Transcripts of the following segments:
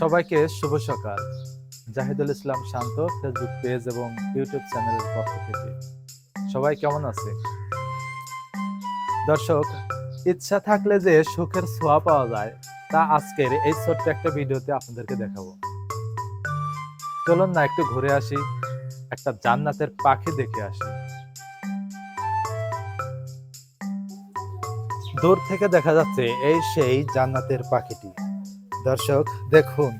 সবাইকে শুভ সকাল। জাহিদুল ইসলাম শান্ত ফেসবুক পেজ এবং ইউটিউব চ্যানেলের পক্ষ থেকে। সবাই কেমন আছে? দর্শক, ইচ্ছা থাকলে যে সুখের ছোঁয়া পাওয়া যায়, তা আজকের এই ছোট্ট একটা ভিডিওতে আপনাদেরকে দেখাবো। চলুন না, একটু ঘুরে আসি, একটা জান্নাতের পাখি দেখে আসি। দূর থেকে দেখা যাচ্ছে এই সেই জান্নাতের পাখিটি। দর্শক, দেখুন।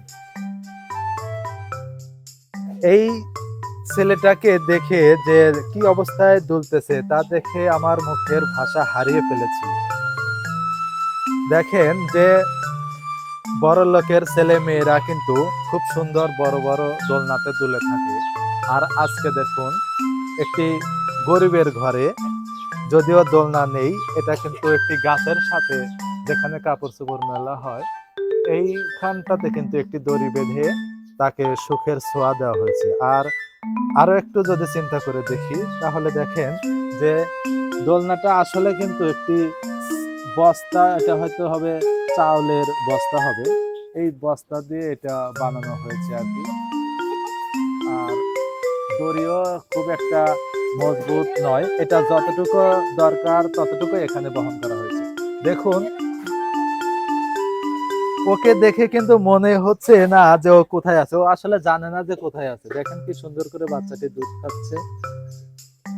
এই ছেলেটাকে দেখে যে কি অবস্থায় দুলতেছে, তা দেখে আমার মুখের ভাষা হারিয়ে ফেলেছি। দেখেন যে বড় লোকের ছেলে মেয়েরা কিন্তু খুব সুন্দর বড় বড় দোলনাতে দুলে থাকে। আর আজকে দেখুন, একটি গরিবের ঘরে যদিও দোলনা নেই, এটা কিন্তু একটি গাছের সাথে যেখানে কাপড় চোপড় মেলা হয় এইখানটাতে কিন্তু একটি দড়ি বেঁধে তাকে সুখের ছোঁয়া দেওয়া হয়েছে। আর আরও একটু যদি চিন্তা করে দেখি, তাহলে দেখেন যে দোলনাটা আসলে কিন্তু একটি বস্তা, এটা হয়তো হবে চাউলের বস্তা হবে। এই বস্তা দিয়ে এটা বানানো হয়েছে আর কি। আর দড়িও খুব একটা মজবুত নয়। এটা যতটুকু দরকার ততটুকু এখানে বহন করা হয়েছে। দেখুন ওকে দেখে কিন্তু মনে হচ্ছে না যে ও কোথায় আছে। ও আসলে জানে না যে কোথায় আছে। দেখেন কি সুন্দর করে বাচ্চাটি দুধ খাচ্ছে।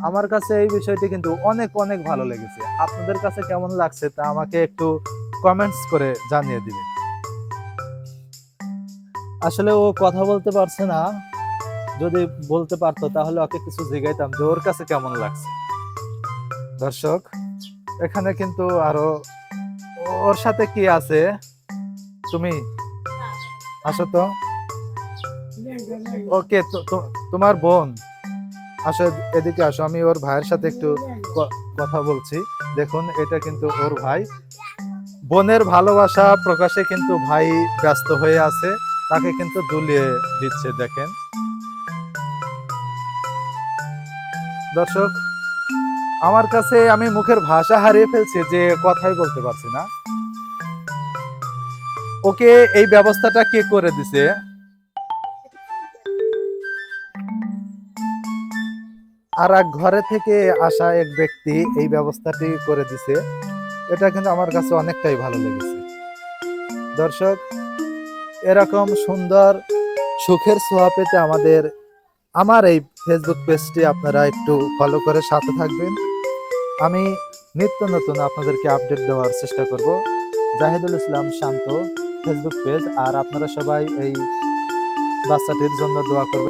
আমার কাছে এই বিষয়টি কিন্তু অনেক অনেক ভালো লেগেছে। আপনাদের কাছে কেমন লাগছে তা আমাকে একটু কমেন্টস করে জানিয়ে দিবেন। আসলে ও কথা বলতে পারছে না। যদি বলতে পারতো তাহলে ওকে কিছু জিগাইতাম যে ওর কাছে কেমন লাগছে। দর্শক, এখানে কিন্তু আরও ওর সাথে কি আছে? তুমি আসো তো। ওকে তোমার বোন। আসো এদিকে আসো আমি ওর ভাইয়ের সাথে একটু কথা বলছি। দেখুন এটা কিন্তু ওর ভাই। বোনের ভালোবাসা প্রকাশে কিন্তু ভাই ব্যস্ত হয়ে আছে। তাকে কিন্তু দুলিয়ে দিচ্ছে দেখেন। দর্শক আমার কাছে আমি মুখের ভাষা হারিয়ে ফেলছি যে কথাই বলতে পারছি না। ওকে এই ব্যবস্থাটা কে করে দিছে? আর এক ঘরে থেকে আসা এক ব্যক্তি এই ব্যবস্থাটি করে দিছে। এটা কিন্তু আমার কাছে অনেকটাই ভালো লেগেছে। দর্শক, এরকম সুন্দর সুখের ছোঁয়া পেতে আমাদের, আমার এই ফেসবুক পেজটি আপনারা একটু ফলো করে সাথে থাকবেন। আমি নিত্য নতুন আপনাদেরকে আপডেট দেওয়ার চেষ্টা করব। জাহিদুল ইসলাম শান্ত। ফেসবুক পেজ আর আপনারা সবাই এই বাচ্চাটির জন্য দোয়া করবেন।